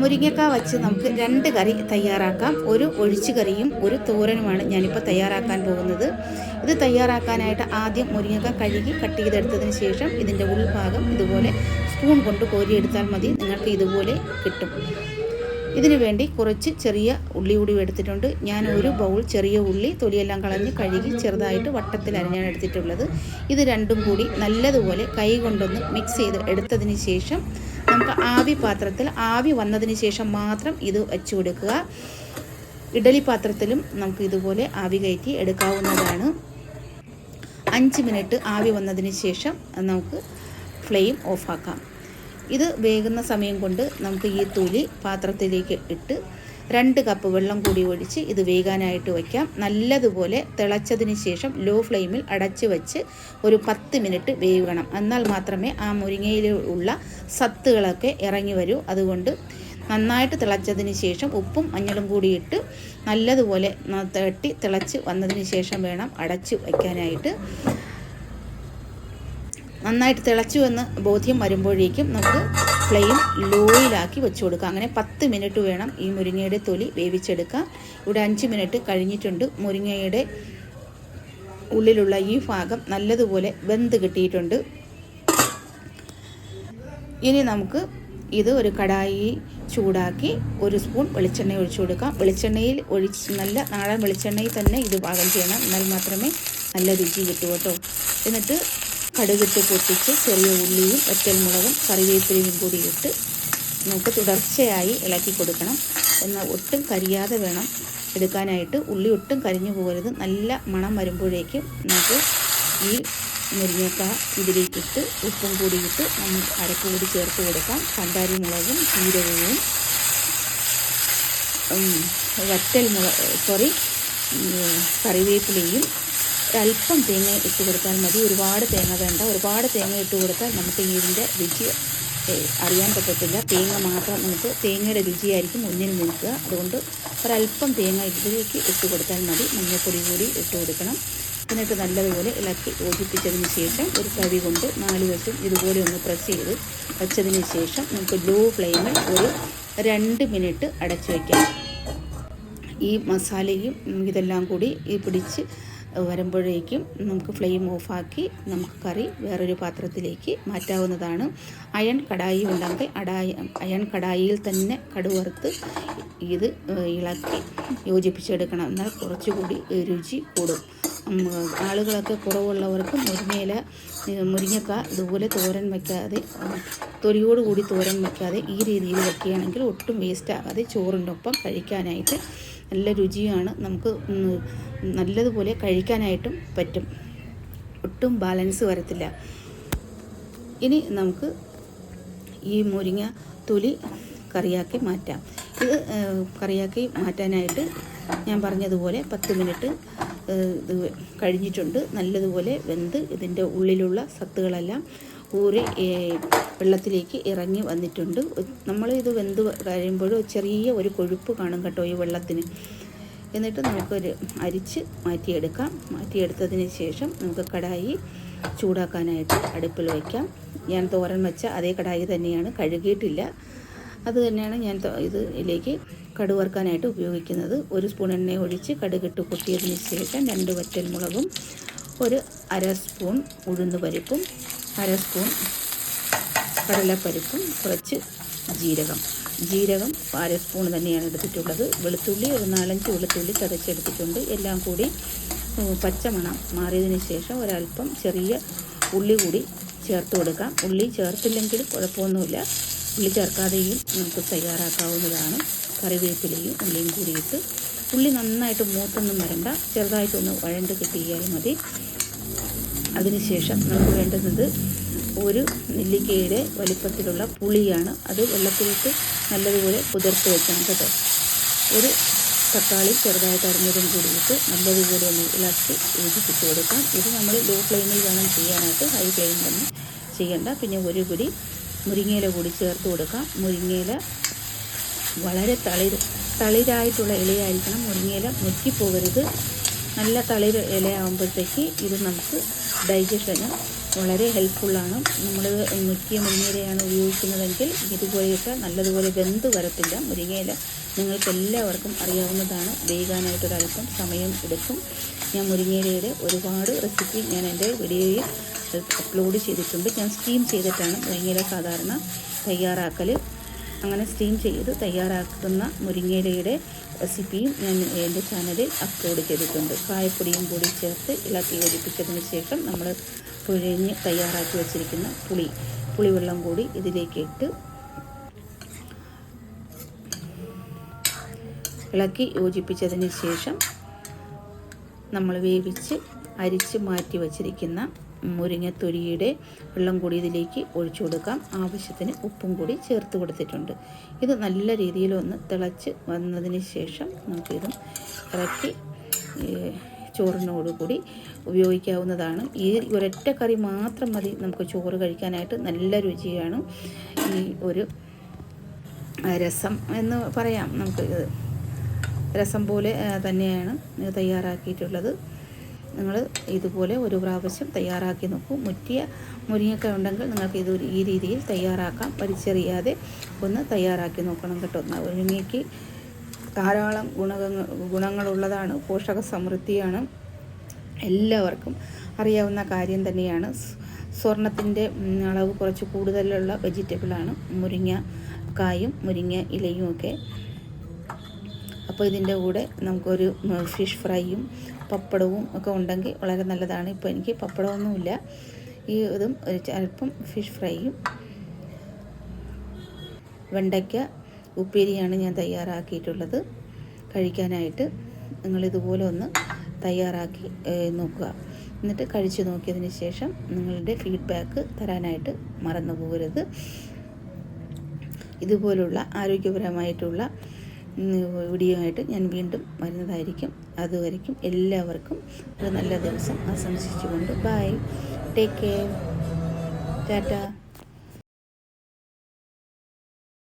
മുരിങ്ങക്ക വച്ച് നമുക്ക് രണ്ട് കറി തയ്യാറാക്കാം. ഒരു ഒഴിച്ചു കറിയും ഒരു തോരനുമാണ് ഞാനിപ്പോൾ തയ്യാറാക്കാൻ പോകുന്നത്. ഇത് തയ്യാറാക്കാനായിട്ട് ആദ്യം മുരിങ്ങക്ക കഴുകി കട്ട് ചെയ്തെടുത്തതിന് ശേഷം ഇതിന്റെ ഉൾഭാഗം ഇതുപോലെ സ്പൂൺ കൊണ്ട് കോരിയെടുത്താൽ മതി. നിങ്ങൾക്ക് ഇതുപോലെ കിട്ടും. ഇതിനു വേണ്ടി കുറച്ച് ചെറിയ ഉള്ളി കൂടി എടുത്തിട്ടുണ്ട്. ഞാൻ ഒരു ബൗൾ ചെറിയ ഉള്ളി തൊലിയെല്ലാം കളഞ്ഞ് കഴുകി ചെറുതായിട്ട് വട്ടത്തിൽ അരിഞ്ഞാണ് എടുത്തിട്ടുള്ളത്. ഇത് രണ്ടും കൂടി നല്ലതുപോലെ കൈ കൊണ്ടൊന്ന് മിക്സ് ചെയ്ത് എടുത്തതിന് ശേഷം നമുക്ക് ആവി പാത്രത്തിൽ ആവി വന്നതിന് ശേഷം മാത്രം ഇത് വെച്ചു കൊടുക്കുക. ഇഡലി പാത്രത്തിലും നമുക്ക് ഇതുപോലെ ആവി കയറ്റി എടുക്കാവുന്നതാണ്. അഞ്ച് മിനിറ്റ് ആവി വന്നതിന് ശേഷം നമുക്ക് ഫ്ലെയിം ഓഫാക്കാം. ഇത് വേകുന്ന സമയം കൊണ്ട് നമുക്ക് ഈ തൊലി പാത്രത്തിലേക്ക് ഇട്ട് രണ്ട് കപ്പ് വെള്ളം കൂടി ഒഴിച്ച് ഇത് വേകാനായിട്ട് വയ്ക്കാം. നല്ലതുപോലെ തിളച്ചതിന് ശേഷം ലോ ഫ്ലെയിമിൽ അടച്ചു വെച്ച് ഒരു പത്ത് മിനിറ്റ് വേവണം. എന്നാൽ മാത്രമേ ആ മുരിങ്ങയിലുള്ള സത്തുകളൊക്കെ ഇറങ്ങി വരൂ. അതുകൊണ്ട് നന്നായിട്ട് തിളച്ചതിന് ശേഷം ഉപ്പും മഞ്ഞളും ഇട്ട് നല്ലതുപോലെ തട്ടി തിളച്ച് വന്നതിന് ശേഷം വേണം അടച്ചു വയ്ക്കാനായിട്ട്. നന്നായിട്ട് തിളച്ചു എന്ന് ബോധ്യം വരുമ്പോഴേക്കും നമുക്ക് ഫ്ലെയിം ലോയിലാക്കി വെച്ച് കൊടുക്കുക. അങ്ങനെ പത്ത് മിനിറ്റ് വേണം ഈ മുരിങ്ങയുടെ തൊലി വേവിച്ചെടുക്കാം ഇവിടെ അഞ്ച് മിനിറ്റ് കഴിഞ്ഞിട്ടുണ്ട്. മുരിങ്ങയുടെ ഉള്ളിലുള്ള ഈ ഭാഗം നല്ലതുപോലെ വെന്ത് കിട്ടിയിട്ടുണ്ട്. ഇനി നമുക്ക് ഇത് ഒരു കടായി ചൂടാക്കി ഒരു സ്പൂൺ വെളിച്ചെണ്ണ ഒഴിച്ചു കൊടുക്കാം. വെളിച്ചെണ്ണയിൽ ഒഴിച്ച് നല്ല നാടൻ വെളിച്ചെണ്ണയിൽ തന്നെ ഇത് പാകം ചെയ്യണം. എന്നാൽ മാത്രമേ നല്ല രുചി കിട്ടൂ കേട്ടോ. എന്നിട്ട് കടുകിട്ട് പൊട്ടിച്ച് ചെറിയ ഉള്ളിയും ഒറ്റൽമുളകും കറിവേപ്പിലയും കൂടി ഇട്ട് നമുക്ക് തുടർച്ചയായി ഇളക്കി കൊടുക്കണം. എന്നാൽ ഒട്ടും കരിയാതെ വേണം എടുക്കാനായിട്ട്. ഉള്ളി ഒട്ടും കരിഞ്ഞു പോകരുത്. നല്ല മണം വരുമ്പോഴേക്കും നമുക്ക് ഈ മുരിങ്ങക്ക ഇതിലേക്കിട്ട് ഉപ്പും കൂടിയിട്ട് നമ്മൾ നമുക്ക് അരക്ക് കൂടി ചേർത്ത് കൊടുക്കാം. കണ്ടാരി മുളകും ജീരകവും വറ്റൽ മുളക് സോറി കറിവേപ്പിലയും ഒരല്പം തേങ്ങ ഇട്ട് കൊടുത്താൽ മതി. ഒരുപാട് തേങ്ങ വേണ്ട. ഒരുപാട് തേങ്ങ ഇട്ട് കൊടുത്താൽ നമുക്ക് ഇതിന്റെ രുചി അറിയാൻ പറ്റത്തില്ല. തേങ്ങ മാത്രം നമുക്ക് തേങ്ങയുടെ രുചിയായിരിക്കും മുന്നിൽ നിൽക്കുക. അതുകൊണ്ട് ഒരല്പം തേങ്ങ ഇതിലേക്ക് ഇട്ട് കൊടുത്താൽ മതി. മഞ്ഞൾപ്പൊടി കൂടി ഇട്ട് കൊടുക്കണം. എന്നിട്ട് നല്ലതുപോലെ ഇളക്കി യോജിപ്പിച്ചതിന് ശേഷം ഒരു കവി കൊണ്ട് നാല് വശം ഇതുപോലെ ഒന്ന് പ്രസ് ചെയ്ത് വെച്ചതിന് ശേഷം നമുക്ക് ലോ ഫ്ലെയിമിൽ ഒരു രണ്ട് മിനിറ്റ് അടച്ചു വയ്ക്കാം ഈ മസാലയും ഇതെല്ലാം കൂടി ഈ പിടിച്ച് വരുമ്പോഴേക്കും നമുക്ക് ഫ്ലെയിം ഓഫാക്കി നമുക്ക് കറി വേറൊരു പാത്രത്തിലേക്ക് മാറ്റാവുന്നതാണ്. അയൺ കടായി ഉണ്ടെങ്കിൽ അടായി അയൺ കടായിയിൽ തന്നെ കടുവറുത്ത് ഇത് ഇളക്കി യോജിപ്പിച്ചെടുക്കണം. എന്നാൽ കുറച്ചുകൂടി രുചി കൂടും. ആളുകളൊക്കെ കുറവുള്ളവർക്ക് മുരിങ്ങയില മുരിങ്ങക്ക ഇതുപോലെ തോരൻ വയ്ക്കാതെ തൊലിയോടുകൂടി തോരൻ വയ്ക്കാതെ ഈ രീതിയിൽ വയ്ക്കുകയാണെങ്കിൽ ഒട്ടും വേസ്റ്റ് ആകാതെ ചോറിന്റെ ഒപ്പം കഴിക്കാനായിട്ട് നല്ല രുചിയാണ്. നമുക്ക് നല്ലതുപോലെ കഴിക്കാനായിട്ടും പറ്റും. ഒട്ടും ബാലൻസ് വരത്തില്ല. ഇനി നമുക്ക് ഈ മുരിങ്ങ തൊലി കറിയാക്കി മാറ്റാം. ഇത് കറിയാക്കി മാറ്റാനായിട്ട് ഞാൻ പറഞ്ഞതുപോലെ പത്ത് മിനിറ്റ് ഇത് കഴിഞ്ഞിട്ടുണ്ട്. നല്ലതുപോലെ വെന്ത് ഇതിന്റെ ഉള്ളിലുള്ള സത്തുകളെല്ലാം ഊറി വെള്ളത്തിലേക്ക് ഇറങ്ങി വന്നിട്ടുണ്ട്. നമ്മൾ ഇത് വെന്ത് കഴിയുമ്പോൾ ചെറിയ ഒരു കൊഴുപ്പ് കാണും കേട്ടോ ഈ വെള്ളത്തിന്. എന്നിട്ട് നമുക്കൊരു അരിച്ച് മാറ്റിയെടുക്കാം. മാറ്റിയെടുത്തതിന് ശേഷം നമുക്ക് കടായി ചൂടാക്കാനായിട്ട് അടുപ്പിൽ വയ്ക്കാം. ഞാൻ തോരൻ വെച്ച അതേ കടായി തന്നെയാണ് കഴുകിയിട്ടില്ല. അത് തന്നെയാണ് ഞാൻ ഇത് ഇതിലേക്ക് കടുവറുക്കാനായിട്ട് ഉപയോഗിക്കുന്നത്. ഒരു സ്പൂൺ എണ്ണ ഒഴിച്ച് കടുകിട്ട് പൊട്ടിയതിന് ശേഷം രണ്ട് വറ്റൽമുളകും ഒരു അര സ്പൂൺ ഉഴുന്ന് പരിപ്പും അര സ്പൂൺ കടലപ്പരിപ്പും കുറച്ച് ജീരകം. ജീരകം അര സ്പൂൺ തന്നെയാണ് എടുത്തിട്ടുള്ളത്. വെളുത്തുള്ളി ഒരു നാലഞ്ച് വെളുത്തുള്ളി ചതച്ചെടുത്തിട്ടുണ്ട്. എല്ലാം കൂടി പച്ചമണം മാറിയതിന് ശേഷം ഒരല്പം ചെറിയ ഉള്ളി കൂടി ചേർത്ത് കൊടുക്കാം. ഉള്ളി ചേർത്തില്ലെങ്കിൽ കുഴപ്പമൊന്നുമില്ല. ഉള്ളി ചേർക്കാതെയും നമുക്ക് തയ്യാറാക്കാവുന്നതാണ്. കറിവേപ്പിലയും ഉള്ളിയും കൂടിയിട്ട് ഉള്ളി നന്നായിട്ട് മൂത്തൊന്നും വരണ്ട. ചെറുതായിട്ടൊന്ന് വഴണ്ട് കിട്ടിയാൽ മതി. അതിനുശേഷം നമുക്ക് വേണ്ടുന്നത് ഒരു നെല്ലിക്കയുടെ വലിപ്പത്തിലുള്ള പുളിയാണ്. അത് വെള്ളത്തിലിട്ട് നല്ലതുപോലെ കുതിർത്ത് വെക്കണം കേട്ടോ. ഒരു തക്കാളി ചെറുതായിട്ട് അരിഞ്ഞതും കൂടിയിട്ട് നല്ലതുപോലെ ഒന്ന് ഇളക്കി യോജിപ്പിച്ച് കൊടുക്കാം. ഇത് നമ്മൾ ലോ ഫ്ലെയിമിൽ വേണം ചെയ്യാനായിട്ട് ഹൈ ഫ്ലെയിമിൽ തന്നെ ചെയ്യേണ്ട. പിന്നെ ഒരു പിടി മുരിങ്ങയില കൂടി ചേർത്ത് കൊടുക്കാം. മുരിങ്ങയില വളരെ തളിര് തളിരായിട്ടുള്ള ഇലയായിരിക്കണം. മുരിങ്ങയില മുറ്റിപ്പോകരുത്. നല്ല തളിര് ഇലയാകുമ്പോഴത്തേക്ക് ഇത് നമുക്ക് ഡൈജഷന് വളരെ ഹെൽപ്ഫുള്ളാണ് നമ്മൾ മുറ്റിയ മുരിങ്ങയിലയാണ് ഉപയോഗിക്കുന്നതെങ്കിൽ ഇതുപോലെയൊക്കെ നല്ലതുപോലെ വെന്ത് വരത്തില്ല. മുരിങ്ങയില നിങ്ങൾക്ക് എല്ലാവർക്കും അറിയാവുന്നതാണ്. വേകാനായിട്ടൊരല്പം സമയം എടുക്കും. ഞാൻ മുരിങ്ങയിലയുടെ ഒരുപാട് റെസിപ്പി ഞാൻ എന്റെ വീഡിയോയിൽ അപ്ലോഡ് ചെയ്തിട്ടുണ്ട്. ഞാൻ സ്റ്റീം ചെയ്തിട്ടാണ് മുരിങ്ങയില സാധാരണ തയ്യാറാക്കൽ അങ്ങനെ സ്റ്റീം ചെയ്ത് തയ്യാറാക്കുന്ന മുരിങ്ങയിലയുടെ റെസിപ്പിയും ഞാൻ എന്റെ ചാനലിൽ അപ്ലോഡ് ചെയ്തിട്ടുണ്ട്. കായപ്പൊടിയും കൂടി ചേർത്ത് ഇളക്കി യോജിപ്പിച്ചതിന് ശേഷം നമ്മൾ പുഴിഞ്ഞ് തയ്യാറാക്കി വച്ചിരിക്കുന്ന പുളി പുളിവെള്ളം കൂടി ഇതിലേക്ക് ഇട്ട് ഇളക്കി യോജിപ്പിച്ചതിന് ശേഷം നമ്മൾ വേവിച്ച് അരിച്ച് മാറ്റി വച്ചിരിക്കുന്ന മുരിങ്ങത്തൊലിയുടെ വെള്ളം കൂടി ഇതിലേക്ക് ഒഴിച്ചു കൊടുക്കാം. ആവശ്യത്തിന് ഉപ്പും കൂടി ചേർത്ത് കൊടുത്തിട്ടുണ്ട്. ഇത് നല്ല രീതിയിൽ ഒന്ന് തിളച്ച് വന്നതിന് ശേഷം നമുക്കിതും ഇറക്കി ചോറിനോടുകൂടി ഉപയോഗിക്കാവുന്നതാണ്. ഈ ഒരൊറ്റ കറി മാത്രം മതി. നമുക്ക് ചോറ് കഴിക്കാനായിട്ട് നല്ല രുചിയാണ് ഈ ഒരു രസം എന്ന് പറയാം. നമുക്ക് രസം പോലെ തന്നെയാണ് തയ്യാറാക്കിയിട്ടുള്ളത്. നിങ്ങൾ ഇതുപോലെ ഒരു പ്രാവശ്യം തയ്യാറാക്കി നോക്കൂ. മുറ്റിയ മുരിങ്ങക്ക ഉണ്ടെങ്കിൽ നിങ്ങൾക്ക് ഇത് ഈ രീതിയിൽ തയ്യാറാക്കാം. വലിച്ചെറിയാതെ ഒന്ന് തയ്യാറാക്കി നോക്കണം കേട്ടോ. മുരിങ്ങയ്ക്ക് ധാരാളം ഗുണങ്ങൾ ഗുണങ്ങളുള്ളതാണ്. പോഷക സമൃദ്ധിയാണ് എല്ലാവർക്കും അറിയാവുന്ന കാര്യം തന്നെയാണ്. സ്വർണത്തിന്റെ അളവ് കുറച്ച് കൂടുതലുള്ള വെജിറ്റബിളാണ് മുരിങ്ങ കായും മുരിങ്ങ ഇലയും ഒക്കെ അപ്പോൾ ഇതിന്റെ കൂടെ നമുക്കൊരു ഫിഷ് ഫ്രൈയും പപ്പടവും ഒക്കെ ഉണ്ടെങ്കിൽ വളരെ നല്ലതാണ്. ഇപ്പോൾ എനിക്ക് പപ്പടമൊന്നുമില്ല. ഈ ഇതും ഒരു അല്പം ഫിഷ് ഫ്രൈയും. വെണ്ടയ്ക്ക ഉപ്പേരിയാണ് ഞാൻ തയ്യാറാക്കിയിട്ടുള്ളത്. കഴിക്കാനായിട്ട് നിങ്ങളിതുപോലെ ഒന്ന് തയ്യാറാക്കി നോക്കുക. എന്നിട്ട് കഴിച്ചു നോക്കിയതിന് ശേഷം നിങ്ങളുടെ ഫീഡ്ബാക്ക് തരാനായിട്ട് മറന്നു പോകരുത് ഇതുപോലുള്ള ആരോഗ്യപരമായിട്ടുള്ള വീഡിയോ ആയിട്ട് ഞാൻ വീണ്ടും വരുന്നതായിരിക്കും. അതുവരയ്ക്കും എല്ലാവർക്കും ഒരു നല്ല ദിവസം ആശംസിച്ചുകൊണ്ട്. Bye take care Tata